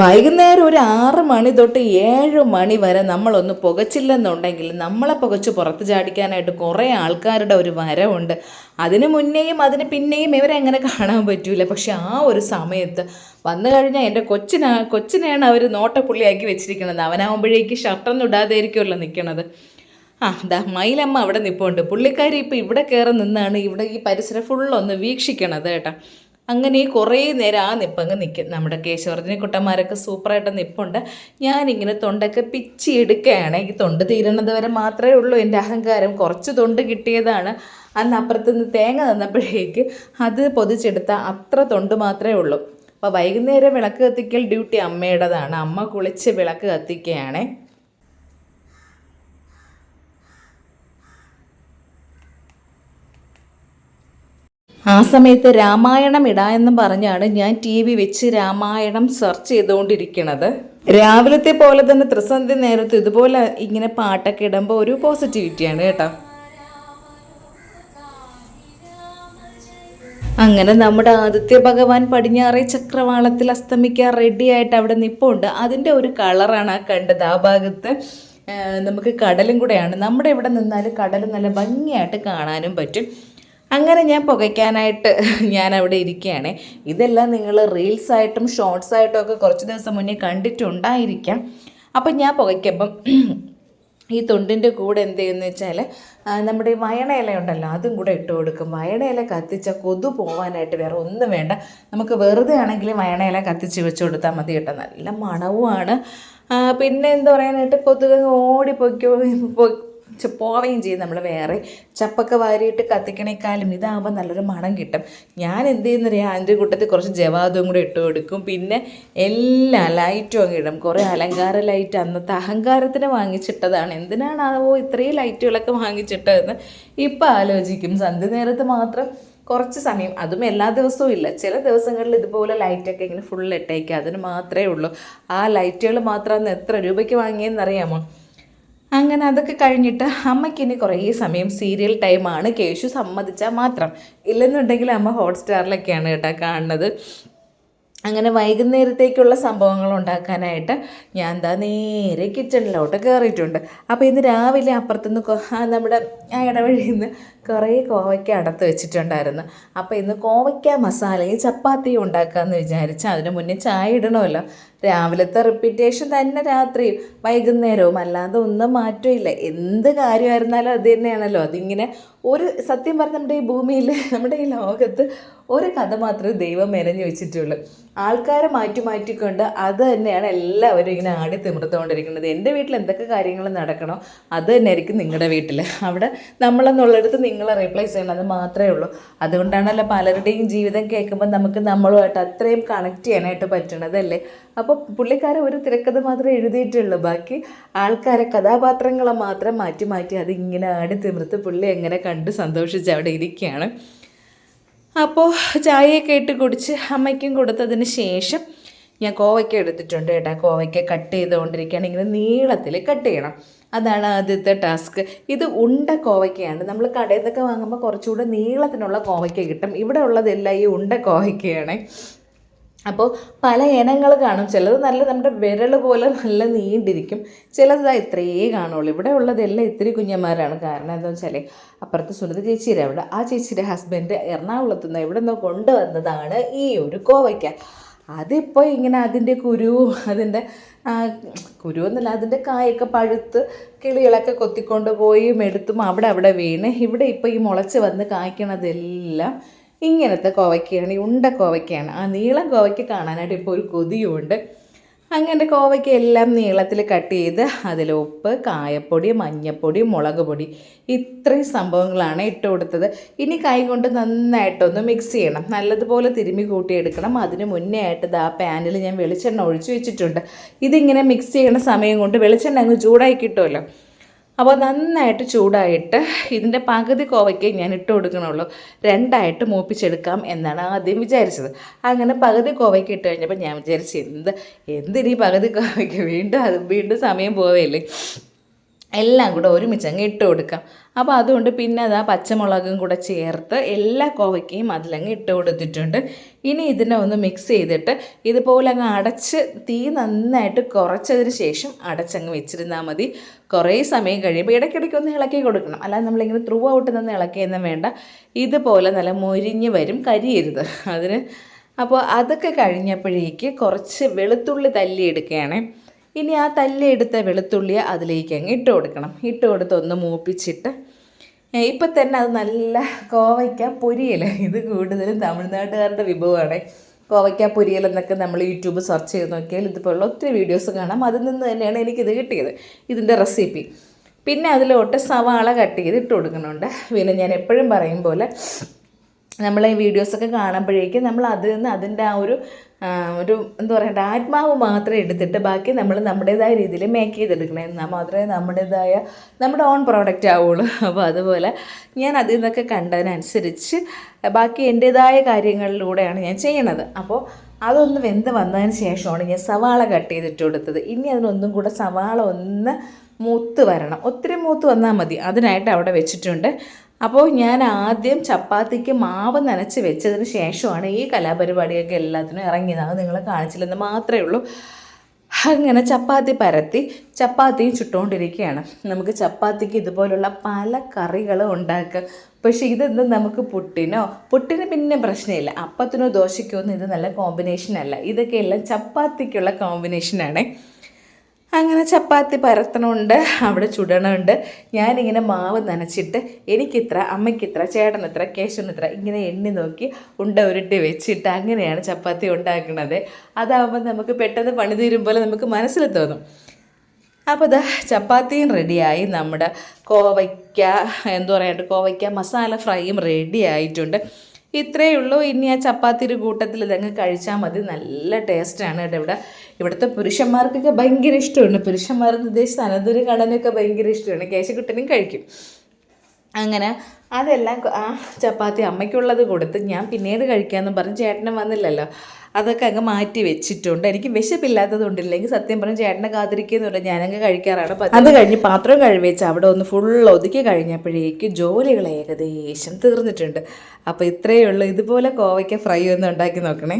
വൈകുന്നേരം ഒരു ആറ് മണി തൊട്ട് ഏഴ് മണി വരെ നമ്മളൊന്ന് പുകച്ചില്ലെന്നുണ്ടെങ്കിൽ നമ്മളെ പുകച്ച് പുറത്ത് ചാടിക്കാനായിട്ട് കുറേ ആൾക്കാരുടെ ഒരു വരവുണ്ട്. അതിന് മുന്നേയും അതിന് പിന്നെയും ഇവരെ അങ്ങനെ കാണാൻ പറ്റൂല. പക്ഷെ ആ ഒരു സമയത്ത് വന്നു കഴിഞ്ഞാൽ എന്റെ കൊച്ചിനാ കൊച്ചിനെയാണ് അവർ നോട്ടപ്പുള്ളിയാക്കി വെച്ചിരിക്കുന്നത്. അവനാവുമ്പോഴേക്ക് ഷർട്ടൊന്നും ഇടാതെ ആയിരിക്കുമല്ലോ നിൽക്കണത്. ആ ദാ മയിലമ്മ അവിടെ നിൽപ്പുണ്ട് പുള്ളിക്കാരി ഇപ്പോൾ ഇവിടെ കയറി നിന്നാണ് ഇവിടെ ഈ പരിസരം ഫുള്ളൊന്ന് വീക്ഷിക്കണത് കേട്ടോ. അങ്ങനെ കുറേ നേരം ആ നിപ്പങ്ങ് നിൽക്കും നമ്മുടെ കേശവർദ്ധന കുട്ടന്മാരൊക്കെ സൂപ്പറായിട്ട് നിപ്പുണ്ട്. ഞാനിങ്ങനെ തൊണ്ടൊക്കെ പിച്ചി എടുക്കുകയാണ്. ഈ തൊണ്ട് തീരുന്നത് വരെ മാത്രമേ ഉള്ളൂ. എന്റെ അഹങ്കാരം കുറച്ച് തൊണ്ട് കിട്ടിയതാണ്. അന്ന് അപ്പുറത്തുനിന്ന് തേങ്ങ തന്നപ്പോഴേക്ക് അത് പൊതിച്ചെടുത്ത അത്ര തൊണ്ട് മാത്രമേ ഉള്ളൂ. അപ്പോൾ വൈകുന്നേരം വിളക്ക് കത്തിക്കൽ ഡ്യൂട്ടി അമ്മയുടേതാണ്. അമ്മ കുളിച്ച് വിളക്ക് കത്തിക്കുകയാണേ. ആ സമയത്ത് രാമായണം ഇടാ എന്ന് പറഞ്ഞാണ് ഞാൻ ടി വി വെച്ച് രാമായണം സെർച്ച് ചെയ്തുകൊണ്ടിരിക്കുന്നത് രാവിലത്തെ പോലെ തന്നെ ത്രിസന്ധി നേരത്ത് ഇതുപോലെ ഇങ്ങനെ പാട്ടൊക്കെ ഇടുമ്പോൾ ഒരു പോസിറ്റിവിറ്റിയാണ് കേട്ടോ. അങ്ങനെ നമ്മുടെ ആദിത്യ ഭഗവാൻ പടിഞ്ഞാറേ ചക്രവാളത്തിൽ അസ്തമിക്കാൻ റെഡിയായിട്ട് അവിടെ നിപ്പുണ്ട്. അതിന്റെ ഒരു കളറാണ് ആ കണ്ടത്. ആ ഭാഗത്ത് നമുക്ക് കടലും കൂടെയാണ്. നമ്മുടെ ഇവിടെ നിന്നാൽ കടൽ നല്ല ഭംഗിയായിട്ട് കാണാനും പറ്റും. അങ്ങനെ ഞാൻ പുകയ്ക്കാനായിട്ട് ഞാൻ അവിടെ ഇരിക്കുകയാണ്. ഇതെല്ലാം നിങ്ങൾ റീൽസായിട്ടും ഷോർട്സായിട്ടും ഒക്കെ കുറച്ച് ദിവസം മുന്നേ കണ്ടിട്ടുണ്ടായിരിക്കാം. അപ്പം ഞാൻ പുകയ്ക്കുമ്പം ഈ തൊണ്ടിന്റെ കൂടെ എന്ത് ചെയ്യുന്നു വെച്ചാൽ നമ്മുടെ ഈ വയണയില ഉണ്ടല്ലോ അതും കൂടെ ഇട്ട് കൊടുക്കും. വയണയില കത്തിച്ച കൊതു പോവാനായിട്ട് വേറെ ഒന്നും വേണ്ട. നമുക്ക് വെറുതെ വയണ വയണയില കത്തിച്ച് വെച്ച് കൊടുത്താൽ മതി കേട്ടോ. നല്ല മണവുമാണ്. പിന്നെ എന്താ പറയാനായിട്ട് കൊതുക് ഓടി പൊയ്ക്കോ പോവുകയും ചെയ്യും. നമ്മൾ വേറെ ചപ്പൊക്കെ വാരിയിട്ട് കത്തിക്കണേക്കാളും ഇതാകുമ്പോൾ നല്ലൊരു മണം കിട്ടും. ഞാൻ എന്ത് ചെയ്യുന്നറിയാം? അതിന്റെ കൂട്ടത്തിൽ കുറച്ച് ജവാദും കൂടെ ഇട്ട് കൊടുക്കും. പിന്നെ എല്ലാ ലൈറ്റും അങ്ങ് ഇടും. കുറേ അലങ്കാര ലൈറ്റ് അന്നത്തെ അഹങ്കാരത്തിന് വാങ്ങിച്ചിട്ടതാണ്. എന്തിനാണാവോ ഇത്രയും ലൈറ്റുകളൊക്കെ വാങ്ങിച്ചിട്ടതെന്ന് ഇപ്പം ആലോചിക്കും. സന്ധ്യ നേരത്ത് മാത്രം കുറച്ച് സമയം. അതും എല്ലാ ദിവസവും ഇല്ല. ചില ദിവസങ്ങളിൽ ഇതുപോലെ ലൈറ്റൊക്കെ ഇങ്ങനെ ഫുൾ ഇട്ടേക്കുക അതിന് മാത്രമേ ഉള്ളൂ. ആ ലൈറ്റുകൾ മാത്രം അന്ന് എത്ര രൂപയ്ക്ക് വാങ്ങിയെന്നറിയാമോ? അങ്ങനെ അതൊക്കെ കഴിഞ്ഞിട്ട് അമ്മയ്ക്ക് ഇനി കുറേ സമയം സീരിയൽ ടൈമാണ് കേശു സമ്മതിച്ചാൽ മാത്രം. ഇല്ലെന്നുണ്ടെങ്കിൽ അമ്മ ഹോട്ട്സ്റ്റാറിലൊക്കെയാണ് കേട്ടോ കാണുന്നത്. അങ്ങനെ വൈകുന്നേരത്തേക്കുള്ള സംഭവങ്ങൾ ഉണ്ടാക്കാനായിട്ട് ഞാൻ എന്താ നേരെ കിച്ചണിലോട്ട് കയറിയിട്ടുണ്ട് അപ്പോൾ ഇന്ന് രാവിലെ അപ്പുറത്തുനിന്ന് നമ്മുടെ ആ ഇടവഴിയിൽ നിന്ന് കുറേ കോവയ്ക്ക അടത്ത് വെച്ചിട്ടുണ്ടായിരുന്നു. അപ്പോൾ ഇന്ന് കോവയ്ക്ക മസാലയും ചപ്പാത്തിയും ഉണ്ടാക്കാമെന്ന് വിചാരിച്ച് അതിന് മുന്നേ ചായ ഇടണമല്ലോ. രാവിലത്തെ റിപ്പീറ്റേഷൻ തന്നെ രാത്രിയും വൈകുന്നേരവും അല്ലാതെ ഒന്നും മാറ്റമില്ല. എന്ത് കാര്യമായിരുന്നാലും അത് തന്നെയാണല്ലോ. അതിങ്ങനെ ഒരു സത്യം പറഞ്ഞ നമ്മുടെ ഈ ഭൂമിയിൽ നമ്മുടെ ഈ ലോകത്ത് ഒരു കഥ മാത്രമേ ദൈവം മെനഞ്ഞു വെച്ചിട്ടുള്ളൂ. ആൾക്കാരെ മാറ്റി മാറ്റിക്കൊണ്ട് അത് തന്നെയാണ് എല്ലാവരും ഇങ്ങനെ ആടി തിമിർത്തുകൊണ്ടിരിക്കുന്നത്. എന്റെ വീട്ടിൽ എന്തൊക്കെ കാര്യങ്ങൾ നടക്കണോ അത് തന്നെ ആയിരിക്കും നിങ്ങളുടെ വീട്ടിൽ. അവിടെ നമ്മളെന്നുള്ളിടത്ത് നിങ്ങളെ റീപ്ലേസ് ചെയ്യണം അത് മാത്രമേ ഉള്ളൂ. അതുകൊണ്ടാണല്ലോ പലരുടെയും ജീവിതം കേൾക്കുമ്പോൾ നമുക്ക് നമ്മളുമായിട്ട് അത്രയും കണക്ട് ചെയ്യാനായിട്ട് പറ്റണതല്ലേ? അപ്പോൾ പുള്ളിക്കാരൻ ഒരു തിരക്കഥ മാത്രമേ എഴുതിയിട്ടുള്ളൂ. ബാക്കി ആൾക്കാരെ കഥാപാത്രങ്ങളെ മാത്രം മാറ്റി മാറ്റി അതിങ്ങനെ ആടി തിമിർത്ത് പുള്ളി എങ്ങനെ കണ്ട് സന്തോഷിച്ച് അവിടെ ഇരിക്കുകയാണ്. അപ്പോൾ ചായയൊക്കെ ഇട്ട് കുടിച്ച് അമ്മയ്ക്കും കൊടുത്തതിന് ശേഷം ഞാൻ കോവയ്ക്ക എടുത്തിട്ടുണ്ട് കേട്ടോ. കോവയ്ക്ക കട്ട് ചെയ്തുകൊണ്ടിരിക്കുകയാണ്. ഇങ്ങനെ നീളത്തിൽ കട്ട് ചെയ്യണം. അതാണ് ആദ്യത്തെ ടാസ്ക്. ഇത് ഉണ്ട കോവയ്ക്കയാണ്. നമ്മൾ കടയിൽ നിന്നൊക്കെ വാങ്ങുമ്പോൾ കുറച്ചുകൂടെ നീളത്തിനുള്ള കോവയ്ക്ക കിട്ടും. ഇവിടെ ഉള്ളതെല്ലാം ഈ ഉണ്ട കോവയ്ക്കയാണ്. അപ്പോൾ പല ഇനങ്ങൾ കാണും. ചിലത് നല്ല നമ്മുടെ വിരൽ പോലെ നല്ല നീണ്ടിരിക്കും. ചിലത് ഇത്രയേ കാണുള്ളൂ. ഇവിടെ ഉള്ളതെല്ലാം ഇത്തിരി കുഞ്ഞന്മാരാണ്. കാരണം എന്താ വെച്ചാൽ അപ്പുറത്ത് സുനിത ചേച്ചിയുടെ അവിടെ. ആ ചേച്ചിയുടെ ഹസ്ബൻഡ് എറണാകുളത്ത് നിന്ന് എവിടെ നിന്നോ കൊണ്ടുവന്നതാണ് ഈ ഒരു കോവയ്ക്ക. അതിപ്പോൾ ഇങ്ങനെ അതിന്റെ കുരുവും അതിന്റെ ആ, കുരു എന്നല്ല അതിന്റെ കായൊക്കെ പഴുത്ത് കിളികളൊക്കെ കൊത്തിക്കൊണ്ട് പോയി എടുത്തും അവിടെ അവിടെ വീണ്. ഇവിടെ ഇപ്പോൾ ഈ മുളച്ച് വന്ന് കായ്ക്കണതെല്ലാം ഇങ്ങനത്തെ കോവയ്ക്കയാണ് ഈ ഉണ്ട കോവയ്ക്കയാണ്. ആ നീളം കോവയ്ക്ക് കാണാനായിട്ട് ഇപ്പോൾ ഒരു കൊതിയുമുണ്ട്. അങ്ങനെ കോവയ്ക്ക എല്ലാം നീളത്തിൽ കട്ട് ചെയ്ത് അതിൽ ഉപ്പ് കായപ്പൊടി മഞ്ഞപ്പൊടി മുളക് പൊടി ഇത്രയും സംഭവങ്ങളാണ് ഇട്ട് കൊടുത്തത്. ഇനി കൈ കൊണ്ട് നന്നായിട്ടൊന്ന് മിക്സ് ചെയ്യണം. നല്ലതുപോലെ തിരുമ്മി കൂട്ടിയെടുക്കണം. അതിന് മുന്നേ ആയിട്ട് ആ പാനിൽ ഞാൻ വെളിച്ചെണ്ണ ഒഴിച്ചു വെച്ചിട്ടുണ്ട്. ഇതിങ്ങനെ മിക്സ് ചെയ്യണ സമയം കൊണ്ട് വെളിച്ചെണ്ണ അങ്ങ് ചൂടായി കിട്ടുമല്ലോ. അപ്പോൾ നന്നായിട്ട് ചൂടായിട്ട് ഇതിന്റെ പകുതി കോവയ്ക്ക് ഞാൻ ഇട്ട് കൊടുക്കണുള്ളൂ. രണ്ടായിട്ട് മൂപ്പിച്ചെടുക്കാം എന്നാണ് ആദ്യം വിചാരിച്ചത്. അങ്ങനെ പകുതി കോവയ്ക്ക് ഇട്ട് കഴിഞ്ഞപ്പോൾ ഞാൻ വിചാരിച്ചു എന്ത് എന്തിനീ പകുതി കോവയ്ക്ക്? വീണ്ടും അത് വീണ്ടും സമയം പോവുകയല്ലേ എല്ലാം കൂടെ ഒരുമിച്ച് അങ്ങ് ഇട്ട് കൊടുക്കാം. അപ്പോൾ അതുകൊണ്ട് പിന്നെ അതാ പച്ചമുളകും കൂടെ ചേർത്ത് എല്ലാ കോവയ്ക്കയും അതിലങ്ങ് ഇട്ട് കൊടുത്തിട്ടുണ്ട്. ഇനി ഇതിനെ ഒന്ന് മിക്സ് ചെയ്തിട്ട് ഇതുപോലെ അങ്ങ് അടച്ച് തീ നന്നായിട്ട് കുറച്ചതിന് ശേഷം അടച്ചങ്ങ് വെച്ചിരുന്നാൽ മതി. കുറേ സമയം കഴിയുമ്പോൾ ഇടയ്ക്കിടയ്ക്ക് ഒന്ന് ഇളക്കി കൊടുക്കണം. അല്ലാതെ നമ്മളിങ്ങനെ ത്രൂ ഔട്ട് നിന്ന് ഇളക്കിയൊന്നും വേണ്ട. ഇതുപോലെ നല്ല മൊരിഞ്ഞ് വരും. കരിയരുത്. അതിന് അപ്പോൾ അതൊക്കെ കഴിഞ്ഞപ്പോഴേക്ക് കുറച്ച് വെളുത്തുള്ളി തല്ലി എടുക്കുകയാണേ. ഇനി ആ തല്ലെടുത്ത വെളുത്തുള്ളി അതിലേക്ക് അങ്ങ് ഇട്ട് കൊടുക്കണം. ഇട്ട് കൊടുത്ത് ഒന്ന് മൂപ്പിച്ചിട്ട് ഇപ്പം തന്നെ അത് നല്ല കോവയ്ക്ക പൊരിയല. ഇത് കൂടുതലും തമിഴ്നാട്ടുകാരുടെ വിഭവമാണ്. കോവയ്ക്ക പൊരിയൽ എന്നൊക്കെ നമ്മൾ യൂട്യൂബ് സെർച്ച് ചെയ്ത് നോക്കിയാൽ ഇതുപോലുള്ള ഒത്തിരി വീഡിയോസ് കാണാം. അതിൽ നിന്ന് തന്നെയാണ് എനിക്കിത് കിട്ടിയത് ഇതിന്റെ റെസിപ്പി പിന്നെ അതിലോട്ട് സവാള കട്ട് ചെയ്ത് ഇട്ട് കൊടുക്കുന്നുണ്ട്. പിന്നെ ഞാൻ എപ്പോഴും പറയും പോലെ നമ്മൾ ഈ വീഡിയോസൊക്കെ കാണുമ്പോഴേക്കും നമ്മൾ അതിൽ നിന്ന് അതിന്റെ ആ ഒരു ഒരു എന്താ പറയണ്ട ആത്മാവ് മാത്രം എടുത്തിട്ട് ബാക്കി നമ്മൾ നമ്മുടേതായ രീതിയിൽ മേക്ക് ചെയ്തെടുക്കണം. എന്നാൽ മാത്രമേ നമ്മുടേതായ നമ്മുടെ ഓൺ പ്രോഡക്റ്റ് ആവുള്ളൂ. അപ്പോൾ അതുപോലെ ഞാൻ അതിൽ നിന്നൊക്കെ കണ്ടതിനനുസരിച്ച് ബാക്കി എന്റേതായ കാര്യങ്ങളിലൂടെയാണ് ഞാൻ ചെയ്യണത്. അപ്പോൾ അതൊന്ന് വെന്ത് വന്നതിന് ശേഷമാണ് ഞാൻ സവാള കട്ട് ചെയ്തിട്ട് കൊടുത്തത്. ഇനി അതിനൊന്നും കൂടെ സവാള ഒന്ന് മൂത്ത് വരണം. ഒത്തിരി മൂത്ത് വന്നാൽ മതി. അതിനായിട്ട് അവിടെ വെച്ചിട്ടുണ്ട്. അപ്പോൾ ഞാൻ ആദ്യം ചപ്പാത്തിക്ക് മാവ് നനച്ച് വെച്ചതിന് ശേഷമാണ് ഈ കലാപരിപാടിയൊക്കെ എല്ലാത്തിനും ഇറങ്ങിയത്. അത് നിങ്ങളെ കാണിച്ചില്ലെന്ന് മാത്രമേ ഉള്ളൂ. അങ്ങനെ ചപ്പാത്തി പരത്തി ചപ്പാത്തിയും ചുട്ടുകൊണ്ടിരിക്കുകയാണ് നമുക്ക് ചപ്പാത്തിക്ക് ഇതുപോലുള്ള പല കറികളും ഉണ്ടാക്കാം. പക്ഷേ ഇതെന്താ നമുക്ക് പുട്ടിനോ? പുട്ടിന് പിന്നെ പ്രശ്നമില്ല. അപ്പത്തിനോ ദോശയ്ക്കോ ഒന്നും ഇത് നല്ല കോമ്പിനേഷൻ അല്ല. ഇതൊക്കെ എല്ലാം ചപ്പാത്തിക്കുള്ള കോമ്പിനേഷനാണേ അങ്ങനെ ചപ്പാത്തി പരത്തണമുണ്ട് അവിടെ ചുടണമുണ്ട് ഞാനിങ്ങനെ മാവ് നനച്ചിട്ട് എനിക്കിത്ര അമ്മയ്ക്കിത്ര ചേട്ടനിത്ര കേശവനിത്ര ഇങ്ങനെ എണ്ണി നോക്കി ഉണ്ട ഉരുട്ടി വെച്ചിട്ട് അങ്ങനെയാണ് ചപ്പാത്തി ഉണ്ടാക്കുന്നത് അതാവുമ്പോൾ നമുക്ക് പെട്ടെന്ന് പണി തീരും പോലെ നമുക്ക് മനസ്സിൽ തോന്നും. അപ്പോൾ ഇതാ ചപ്പാത്തിയും റെഡിയായി. നമ്മുടെ കോവയ്ക്ക എന്താ പറയുക കോവയ്ക്ക മസാല ഫ്രൈയും റെഡി ആയിട്ടുണ്ട് ഇത്രയേ ഉള്ളൂ ഇനി ആ ചപ്പാത്തിയുടെ കൂട്ടത്തിൽ ഇതങ്ങ് കഴിച്ചാൽ മതി. നല്ല ടേസ്റ്റാണ് കേട്ടോ ഇവിടെ. ഇവിടുത്തെ പുരുഷന്മാർക്കൊക്കെ ഭയങ്കര ഇഷ്ടമാണ്. പുരുഷന്മാർ ഉദ്ദേശിച്ച് അനന്തൊരു കടനൊക്കെ ഭയങ്കര ഇഷ്ടമാണ്. കേശക്കുട്ടനും കഴിക്കും. അങ്ങനെ അതെല്ലാം ആ ചപ്പാത്തി അമ്മയ്ക്കുള്ളത് കൊടുത്ത് ഞാൻ പിന്നീട് കഴിക്കാമെന്ന് പറഞ്ഞ് ചേട്ടനും വന്നില്ലല്ലോ. അതൊക്കെ അങ്ങ് മാറ്റി വെച്ചിട്ടുണ്ട്. എനിക്ക് വിശപ്പില്ലാത്തത് കൊണ്ടില്ലെങ്കിൽ സത്യം പറഞ്ഞ് ചേട്ടനെ കാത്തിരിക്കുന്നുണ്ട് ഞാനങ്ങ് കഴിക്കാറാണ്. അത് കഴിഞ്ഞ് പാത്രം കഴിവെച്ച് അവിടെ ഒന്ന് ഫുൾ ഒതുക്കി കഴിഞ്ഞപ്പോഴേക്ക് ജോലികൾ ഏകദേശം തീർന്നിട്ടുണ്ട്. അപ്പോൾ ഇത്രയേ ഉള്ളൂ. ഇതുപോലെ കോവയ്ക്ക ഫ്രൈ ഒന്ന് ഉണ്ടാക്കി നോക്കണേ.